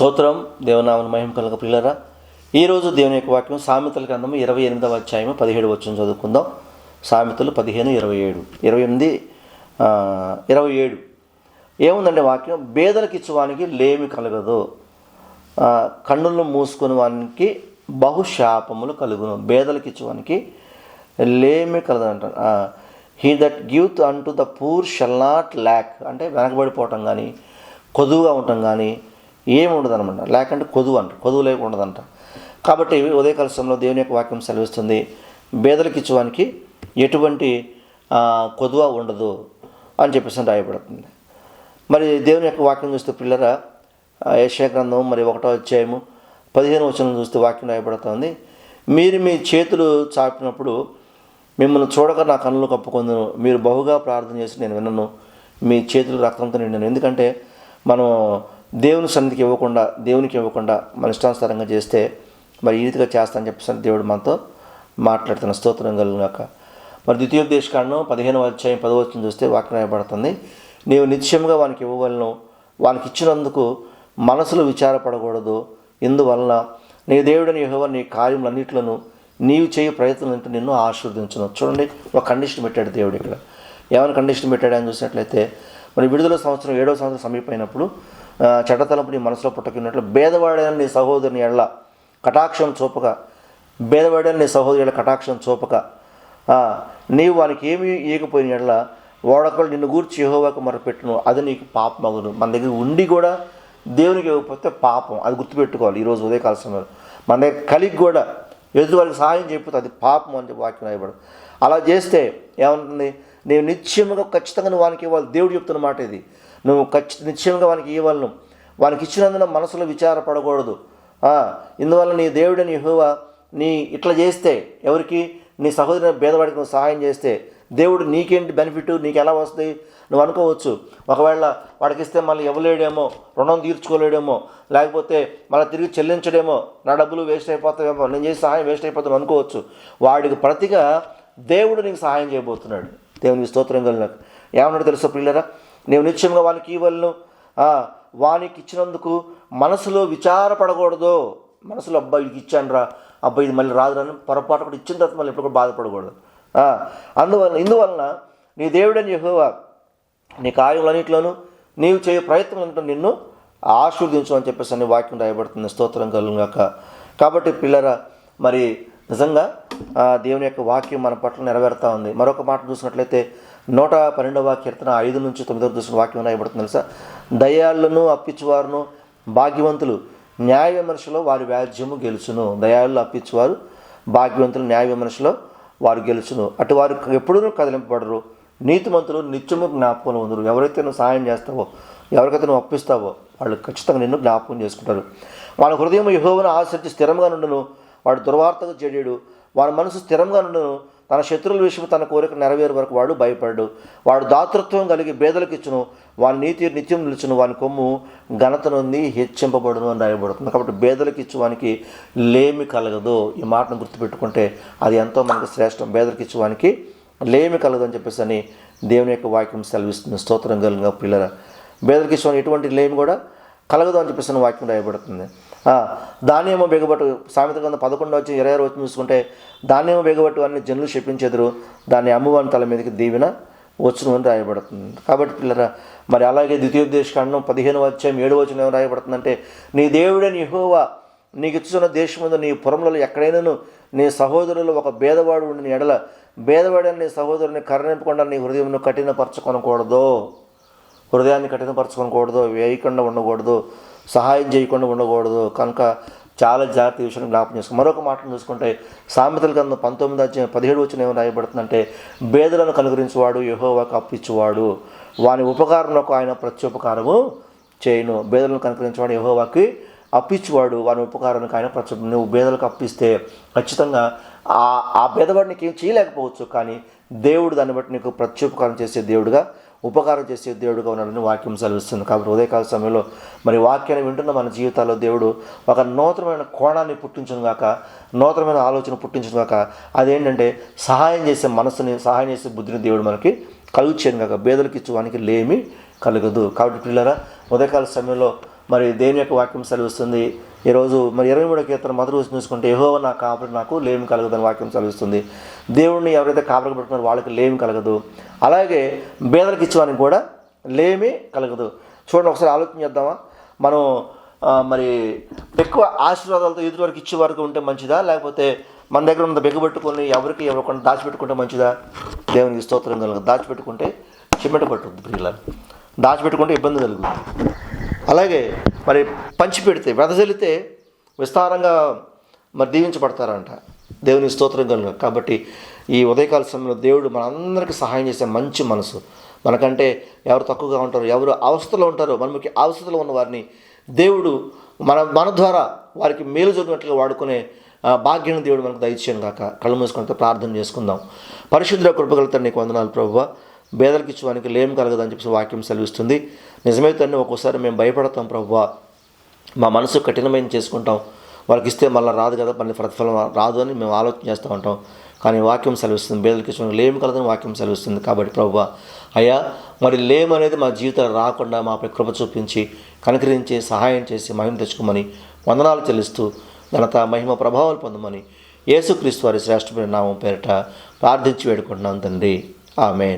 స్తోత్రం దేవనామన మహిమ కలగ పిల్లరా ఈరోజు దేవుని యొక్క వాక్యం సామెతల గ్రంథం ఇరవై ఎనిమిదవ అధ్యాయం పదిహేడు వచ్చిన చదువుకుందాం. సామెతలు పదిహేను ఇరవై ఏడు. ఇరవై ఎనిమిది ఇరవై ఏడు. ఏముందంటే వాక్యం? బేదలకు ఇచ్చేవానికి లేమి కలగదు. కన్నులను మూసుకుని వానికి బహుశాపములు కలుగును. బేదలకు ఇచ్చేవానికి లేమి కలదు అంటారు. He that give unto the poor shall not lack అంటే వెనకబడిపోవటం కానీ కొదువుగా ఉండటం కానీ ఏమి ఉండదనమాట లేకుంటే కొదువు అంట కొదువు లేకుండదంట కాబట్టి ఉదయకాల సమయంలో దేవుని యొక్క వాక్యం సెలవిస్తుంది. బేదలకు ఇచ్చేవానికి ఎటువంటి కొదువ ఉండదు అని చెప్పేసి రాయబడుతుంది. మరి దేవుని యొక్క వాక్యం చూస్తే పిల్లరా ఏషియా గ్రంథం మరి ఒకటో అధ్యాయము పదిహేను వచనం చూస్తే వాక్యం రాయబడుతుంది మీరు మీ చేతులు చాపినప్పుడు మిమ్మల్ని చూడక నా కన్నులు కప్పుకుందును. మీరు బహుగా ప్రార్థన చేసి నేను వినను. మీ చేతులు రక్తంతో నిండాను ఎందుకంటే మనం దేవుని సన్నిధికి ఇవ్వకుండా దేవునికి ఇవ్వకుండా మన ఇష్టానుసారంగా చేస్తే మరి ఈ రీతిగా చేస్తానని చెప్పేసి దేవుడు మనతో మాట్లాడుతున్న స్తోత్రం కలుగునాక మరి ద్వితీయోపదేశకాండం పదిహేను అధ్యాయం పదవచనం చూస్తే వాక్యం రాయబడుతుంది. నీవు నిత్యంగా వానికి ఇవ్వగలను వానికి ఇచ్చినందుకు మనసులో విచారపడకూడదు. ఇందువలన నీ దేవుడిని యహోవ నీ కార్యములన్నిట్లను నీవు చేయ ప్రయత్నం అంటే నిన్ను ఆశీర్వదించను. చూడండి ఒక కండిషన్ పెట్టాడు దేవుడు ఇక్కడ. ఏమైనా కండిషన్ పెట్టాడు అని చూసినట్లయితే మరి విడుదల సంవత్సరం ఏడవ సంవత్సరం సమీపమైనప్పుడు చెడతలంపు నీ మనసులో పుట్టకున్నట్లు భేదవాడైన నీ సహోదరుని ఎళ్ళ కటాక్షం చూపక భేదవాడైన నీ సహోదరుల ఎళ్ళ కటాక్షం చూపక నీవు వానికి ఏమీ ఇవ్వకపోయిన ఎడల వాడొకడు నిన్ను గూర్చి యహోవాకు మొరపెట్టును అది నీకు పాపమగును. మన దగ్గర ఉండి కూడా దేవునికి ఇవ్వకపోతే పాపం అది గుర్తుపెట్టుకోవాలి ఈరోజు ఉదయకాల సమయంలో. మన దగ్గర కలిగి కూడా ఎదుటి వారికి సహాయం చెప్పితే అది పాపం అని చెప్పి వాక్యం అయ్యబడు అలా చేస్తే ఏమంటుంది నేను నిత్యముగా ఖచ్చితంగా నువ్వు వానికి ఇవ్వాలి. దేవుడు చెప్తున్న మాట ఇది. నువ్వు ఖచ్చి నిశ్చయంగా వానికి ఇవ్వలను. వానికి ఇచ్చినందున మనసులో విచారపడకూడదు. ఇందువల్ల నీ దేవుడని యెహోవా నీ ఇట్లా చేస్తే ఎవరికి? నీ సహోదరి భేదవాడికి నువ్వు సహాయం చేస్తే దేవుడు నీకేంటి బెనిఫిట్? నీకు ఎలా వస్తుంది? నువ్వు అనుకోవచ్చు. ఒకవేళ వాడికి ఇస్తే మళ్ళీ ఇవ్వలేడేమో రుణం తీర్చుకోలేడేమో లేకపోతే మళ్ళీ తిరిగి చెల్లించడేమో నా డబ్బులు వేస్ట్ అయిపోతాయేమో నేను చేసి సహాయం వేస్ట్ అయిపోతాను అనుకోవచ్చు. వాడికి ప్రతిగా దేవుడు నీకు సహాయం చేయబోతున్నాడు. దేవునికి స్తోత్రం కలిగిన. ఏమన్నాడు తెలుసా పిల్లరా నీవు నిత్యంగా వానికి ఇవ్వలను. వానికి ఇచ్చినందుకు మనసులో విచారపడకూడదు. మనసులో అబ్బాయి ఇది ఇచ్చాను రా అబ్బాయి ఇది మళ్ళీ రాదు పొరపాటు కూడా ఇచ్చిన తర్వాత మళ్ళీ ఎప్పుడు కూడా బాధపడకూడదు. అందువలన అందువల్ల ఇందువలన నీ దేవుడని యహోవా నీ కార్యములన్నింటిలోనూ నీవు చేయ ప్రయత్నం అంటూ నిన్ను ఆశీర్వదించు అని చెప్పేసి అనే వాక్యం రాయబడుతుంది. స్తోత్రం కలుగాక కాబట్టి పిల్లర మరి నిజంగా ఆ, దేవుని యొక్క వాక్యం మన పట్ల నెరవేరుతా ఉంది. మరొక మాట చూసినట్లయితే నూట పన్నెండవ కీర్తన ఐదు నుంచి తొమ్మిదవ చూసిన వాక్యం రాయబడుతుంది తెలుసా? దయాళ్ళను అప్పించువారును భాగ్యవంతులు న్యాయ విమర్శలో వారి వ్యాజ్యము గెలుచును. దయాళ్ళు అప్పించువారు భాగ్యవంతులు న్యాయ విమర్శలో వారు గెలుచును. అటు వారు ఎప్పుడూ కదిలింపబడరు. నీతిమంతులు నిత్యము జ్ఞాపకం ఉందరు. ఎవరైతే నువ్వు సహాయం చేస్తావో ఎవరికైతే నువ్వు అప్పిస్తావో వాళ్ళు ఖచ్చితంగా నిన్ను జ్ఞాపకం చేసుకుంటారు. వాళ్ళ హృదయం యహోవను ఆశ్రయించి స్థిరంగా నుండును. వాడు దుర్వార్తకు చెడేడు వాడి మనసు స్థిరంగా నుండును. తన శత్రువుల విషయం తన కోరిక నెరవేరు వరకు వాడు భయపడ్డు. వాడు దాతృత్వం కలిగి బేదలకు ఇచ్చును. వాని నీతి నిత్యం నిలుచును. వాని కొమ్ము ఘనత నుండి హెచ్చింపబడును అని రాయబడుతుంది. కాబట్టి బేదలకు ఇచ్చువానికి లేమి కలగదు. ఈ మాటను గుర్తుపెట్టుకుంటే అది ఎంతో మనకు శ్రేష్టం. బేదలకు ఇచ్చువానికి లేమి కలగదు అని చెప్పేసి అని దేవుని యొక్క వాక్యం సెలవిస్తుంది. స్తోత్రం కలిగిన పిల్లల బేదలకు ఇచ్చువానికి ఎటువంటి లేమి కూడా కలగదు అని చెప్పేసి వాక్యం రాయబడుతుంది. ధాన్యము బెగబట్టు సామెత కింద పదకొండు వచ్చి ఇరవై రోజు వచ్చి చూసుకుంటే ధాన్యము బెగబట్టు అన్ని జనులు చెప్పించెదరు దాన్ని అమ్మవారి తల మీదకి దీవెన వచ్చును అని రాయబడుతుంది. కాబట్టి పిల్లరా మరి అలాగే ద్వితీయోపదేశకాండం పదిహేను అధ్యాయం ఏడు వచ్చిన ఏం రాయబడుతుందంటే నీ దేవుడని యెహోవా నీకు ఇచ్చున్న దేశముందు నీ పురములలో ఎక్కడైనాను నీ సహోదరులు ఒక భేదవాడు ఉండి నీ ఎడల భేదవాడని నీ సహోదరుని కరణింపకుండా నీ హృదయంను కఠినపరచుకొనకూడదు. హృదయాన్ని కఠినపరచుకోకూడదు వేయకుండా ఉండకూడదు సహాయం చేయకుండా ఉండకూడదు. కనుక చాలా జాగ్రత్త విషయాన్ని జ్ఞాపకం చేసుకో. మరొక మాటను చూసుకుంటే సామెతల కింద పంతొమ్మిది అధ్యాయం పదిహేడు వచ్చిన ఏమి రాయబడుతుందంటే బేదలను కనుగరించేవాడు యహోవాకు అప్పించువాడు వాని ఉపకారంలో ఆయన ప్రత్యుపకారము చేయను. బేదలను కనుకరించేవాడు యహోవాకి అప్పించువాడు వాని ఉపకారానికి ఆయన ప్రత్యు నువ్వు బేదలకు అప్పిస్తే ఖచ్చితంగా ఆ ఆ బేదవాడు నీకు ఏం చేయలేకపోవచ్చు కానీ దేవుడు దాన్ని బట్టి నీకు ప్రత్యుపకారం చేసే దేవుడుగా ఉపకారం చేసే దేవుడుగా ఉన్నాడని వాక్యం సెలవిస్తుంది. కాబట్టి ఉదయకాల సమయంలో మరి వాక్యాన్ని వింటున్న మన జీవితాల్లో దేవుడు ఒక నూతనమైన కోణాన్ని పుట్టించను గాక నూతనమైన ఆలోచన పుట్టించను గాక అదేంటంటే సహాయం చేసే మనసుని సహాయం చేసే బుద్ధిని దేవుడు మనకి కలుగు చేయను కాక బేదలకు ఇచ్చేవానికి లేమి కలగదు. కాబట్టి పిల్లరా ఉదయకాల సమయంలో మరి దేని యొక్క వాక్యం సెలవిస్తుంది. ఈరోజు మరి ఇరవై మూడో కీర్తన మొదటి రోజు చూసుకుంటే యహో నా కాపరి నాకు లేమి కలగదని వాక్యం చదివిస్తుంది దేవుడిని ఎవరైతే కాపరికి పెట్టుకున్నారో వాళ్ళకి లేమి కలగదు. అలాగే బేదలకు ఇచ్చేవానికి కూడా లేమి కలగదు. చూడండి ఒకసారి ఆలోచన చేద్దామా? మనం మరి ఎక్కువ ఆశీర్వాదాలతో ఎదుటి వరకు ఇచ్చే వరకు ఉంటే మంచిదా? లేకపోతే మన దగ్గర ఉన్న బెగ్గబెట్టుకొని ఎవరికి ఎవరికొని దాచిపెట్టుకుంటే మంచిదా? దేవునికి స్తోత్రం కలుగు దాచిపెట్టుకుంటే చిమ్మెట పట్టుద్ది ప్రియులను దాచిపెట్టుకుంటే ఇబ్బంది కలుగుతుంది. అలాగే మరి పంచి పెడితే వెదజల్లితే విస్తారంగా మరి దీవించబడతారంట. దేవుని స్తోత్రం కనుక. కాబట్టి ఈ ఉదయకాల సమయంలో దేవుడు మనందరికీ సహాయం చేసే మంచి మనసు. మనకంటే ఎవరు తక్కువగా ఉంటారు ఎవరు అవస్థలో ఉంటారో మనకి అవస్థలో ఉన్న వారిని దేవుడు మన మన ద్వారా వారికి మేలు జరిగినట్లుగా వాడుకునే భాగ్యం దేవుడు మనకు దయచేయం కాక కళ్ళు మూసుకుంటే ప్రార్థన చేసుకుందాం. పరిశుద్ధ కృపగలతో నీకు వందనాలు ప్రభువ. బేదలకు ఇచ్చేవానికి లేం కలగదని చెప్పి వాక్యం సెలవిస్తుంది. నిజమే ఒక్కోసారి మేము భయపడతాం ప్రభువ. మా మనసు కఠినమైన చేసుకుంటాం. వాళ్ళకి ఇస్తే మళ్ళీ రాదు కదా మళ్ళీ ప్రతిఫలం రాదు అని మేము ఆలోచన చేస్తూ ఉంటాం. కానీ వాక్యం సెలవిస్తుంది. బేదలకి ఇచ్చిన లేమి కలదని వాక్యం సెలవిస్తుంది కాబట్టి ప్రభు అయ్యా మరి లేము అనేది మా జీవితాలు రాకుండా మాపై కృప చూపించి కనుకరించి సహాయం చేసి మహిమ తెచ్చుకోమని వందనాలు చెల్లిస్తూ ఘనత మహిమ ప్రభావాలు పొందమని యేసుక్రీస్తు వారి శ్రేష్టమైన నామం పేరిట ప్రార్థించి వేడుకుంటున్నాం తండ్రి. ఆమెన్.